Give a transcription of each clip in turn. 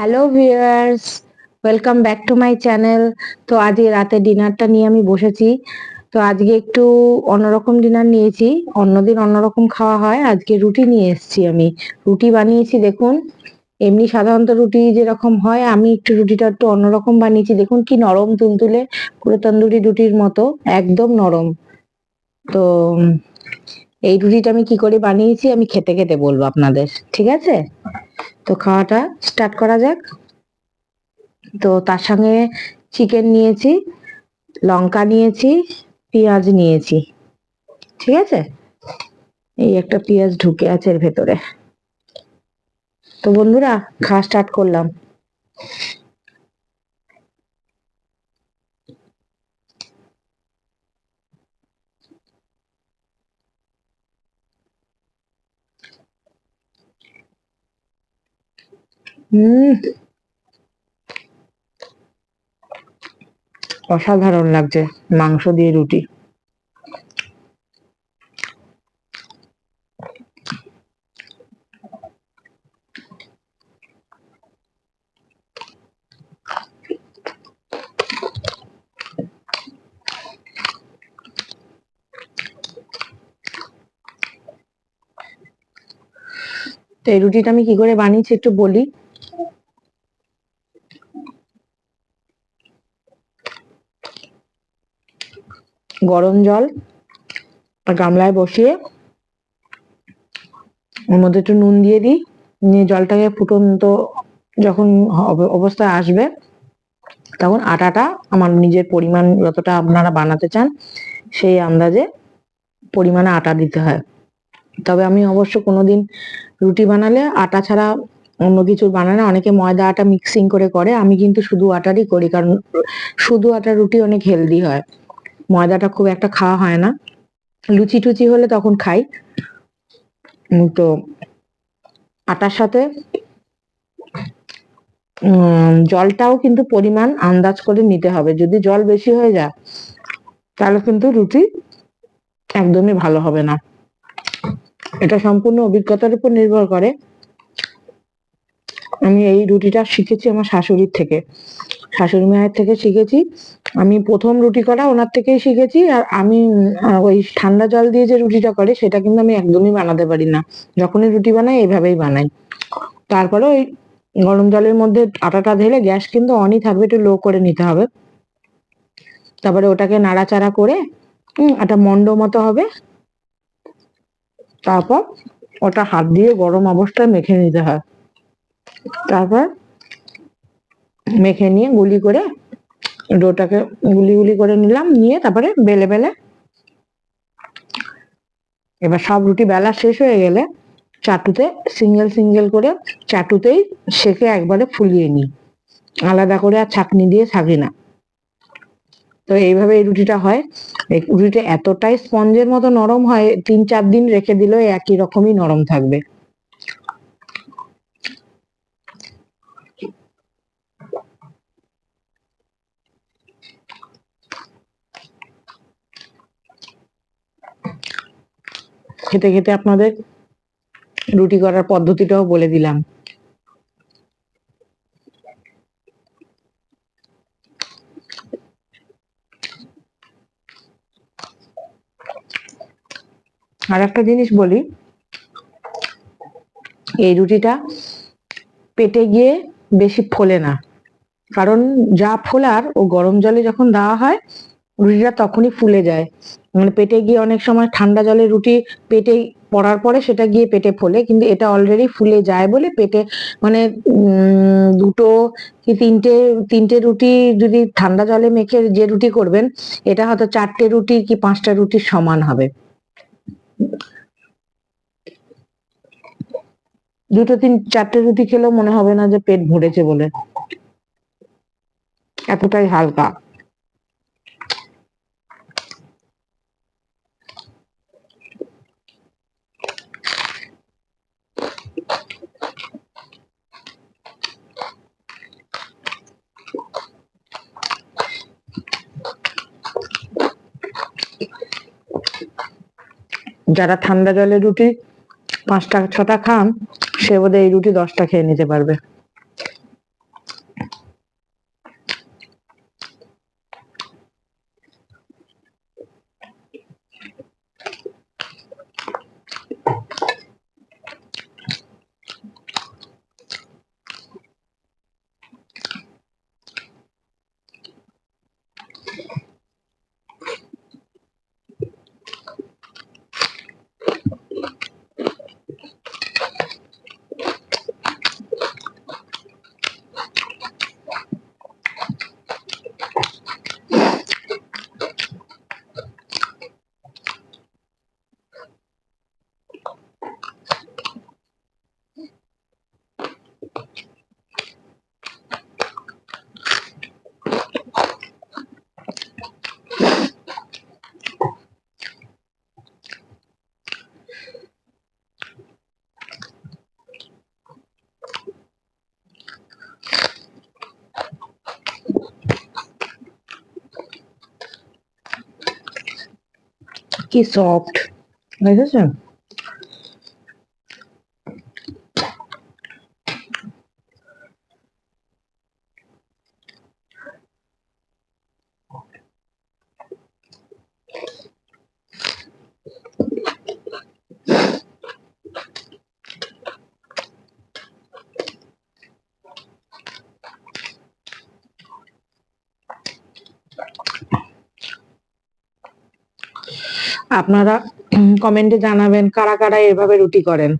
Hello viewers welcome back to my channel তো আজকে রাতে ডিনারটা নিয়ে আমি বসেছি। তো আজকে একটু অন্যরকম ডিনার নিয়েছি। অন্যদিন অন্যরকম খাওয়া হয়। আজকে রুটি নিয়ে এসেছি আমি। রুটি বানিয়েছি, দেখুন। এমনি সাধারণত রুটি যেরকম হয়, আমি একটু রুটিটা একটু অন্যরকম বানিয়েছি। দেখুন কি নরম তুলতুলে পুরো তন্দুরি রুটির মতো, একদম নরম। তো, এই রুটিটা আমি কি করে বানিয়েছি, আমি খেতে খেতে বলব আপনাদের। ঠিক আছে? তো খাওয়াটা স্টার্ট করা যাক। তো তার সঙ্গে চিকেন নিয়েছি, লঙ্কা নিয়েছি, পেঁয়াজ নিয়েছি। ঠিক আছে? এই একটা পেঁয়াজ ঢুকে আছে এর ভেতরে। তো বন্ধুরা, খাওয়া স্টার্ট করলাম। অসাধারণ লাগছে মাংস দিয়ে রুটি। তো এই রুটিটা আমি কি করে বানিয়েছি একটু বলি। গরম জল গামলায় বসিয়ে ওর মধ্যে একটু নুন দিয়ে দিই। নিয়ে জলটাকে ফুটন্ত যখন অবস্থায় আসবে, তখন আটাটা আমার নিজের পরিমাণ যতটা আপনারা বানাতে চান, সেই আন্দাজে পরিমাণে আটা দিতে হয়। তবে আমি অবশ্য কোনোদিন রুটি বানালে আটা ছাড়া অন্য কিছু বানালে অনেকে ময়দা আটা মিক্সিং করে করে। আমি কিন্তু শুধু আটারই করি, কারণ শুধু আটার রুটি অনেক হেলদি হয়। ময়দাটা খুব একটা খাওয়া হয় না। লুচি টুচি হলে তখন খাই। তো আটার সাথে জলটাও কিন্তু পরিমাণ আন্দাজ করে নিতে হবে। যদি জল বেশি হয়ে যায়, তাহলে কিন্তু রুটি একদমই ভালো হবে না। এটা সম্পূর্ণ অভিজ্ঞতার উপর নির্ভর করে। আমি এই রুটিটা শিখেছি আমার শাশুড়ির থেকে। শাশুড়ি মায়ের থেকে শিখেছি আমি প্রথম রুটি করা ওনার থেকেই শিখেছি, আর আমি ওই ঠান্ডা জল দিয়ে যে রুটিটা করে সেটা কিন্তু আমি একদমই বানাতে পারি না। যখনই রুটি বানাই এইভাবেই বানাই। তারপরে ওই গরম জলের মধ্যে আটাটা ঢেলে গ্যাস কিন্তু অনই থাকবে, একটু লো করে নিতে হবে। তারপরে ওটাকে নাড়াচাড়া করে একটা মন্ড মতো হবে। তারপর ওটা হাত দিয়ে গরম অবস্থায় মেখে নিতে হয়। তারপর মেখে নিয়ে গুলি করে ডোটাকে গুলি গুলি করে নিলাম, নিয়ে তারপরে বেলে বেলে এবার সব রুটি বেলা শেষ হয়ে গেলে চাটুতে সিঙ্গেল সিঙ্গেল করে চাটুতেই সেকে একবারে ফুলিয়ে নিই। আলাদা করে আর ছাকনি দিয়ে থাকি না। তো এইভাবে এই রুটিটা হয়। এই রুটিটা এতটাই স্পঞ্জের মতো নরম হয়, তিন চার দিন রেখে দিলেও একই রকমই নরম থাকবে। খেতে খেতে আপনাদের রুটি করার পদ্ধতিটাও বলে দিলাম। আর একটা জিনিস বলি, এই রুটিটা পেটে গিয়ে বেশি ফোলে না। কারণ যা ফোলার ও গরম জলে যখন দেওয়া হয় রুটিটা তখনই ফুলে যায়। মানে পেটে গিয়ে অনেক সময় ঠান্ডা জলে রুটি পেটে পড়ার পরে সেটা গিয়ে পেটে ফোলে, কিন্তু এটা অলরেডি ফুলে যায় বলে পেটে মানে দুটো কি তিনটে তিনটে রুটি যদি ঠান্ডা জলে মেখে যে রুটি করবেন, এটা হয়তো চারটে রুটি কি পাঁচটা রুটির সমান হবে। দুটো তিন, চারটে রুটি খেলেও মনে হবে না যে পেট ভরেছে বলে। এতটাই হালকা। যারা ঠান্ডা জলের রুটি পাঁচটা ছটা খান, সে বোধহয় এই রুটি দশটা খেয়ে নিতে পারবে। কি সফট বুঝেছো আপনারা কমেন্টে জানাবেন কারা কারা এভাবে রুটি করেন।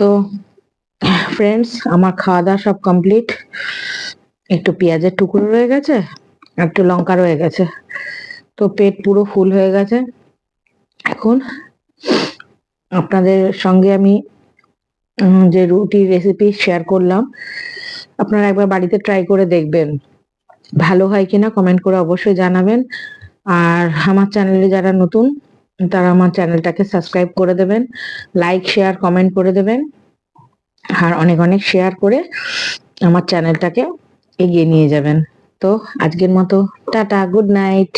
তো ফ্রেন্ডস আমার খাওয়া দাওয়া সব কমপ্লিট একটু পেঁয়াজের টুকরো রয়ে গেছে, একটু লঙ্কা রয়ে গেছে। তো পেট পুরো ফুল হয়ে গেছে। এখন আপনাদের সঙ্গে আমি যে রুটির রেসিপি শেয়ার করলাম, আপনারা একবার বাড়িতে ট্রাই করে দেখবেন। ভালো হয় কিনা কমেন্ট করে অবশ্যই জানাবেন। আর আমার চ্যানেলে যারা নতুন, তারা আমার চ্যানেলটাকে সাবস্ক্রাইব করে দেবেন লাইক শেয়ার কমেন্ট করে দেবেন, আর অনেক অনেক শেয়ার করে আমার চ্যানেলটাকে এগিয়ে নিয়ে যাবেন। তো আজকের মতো, টাটা গুড নাইট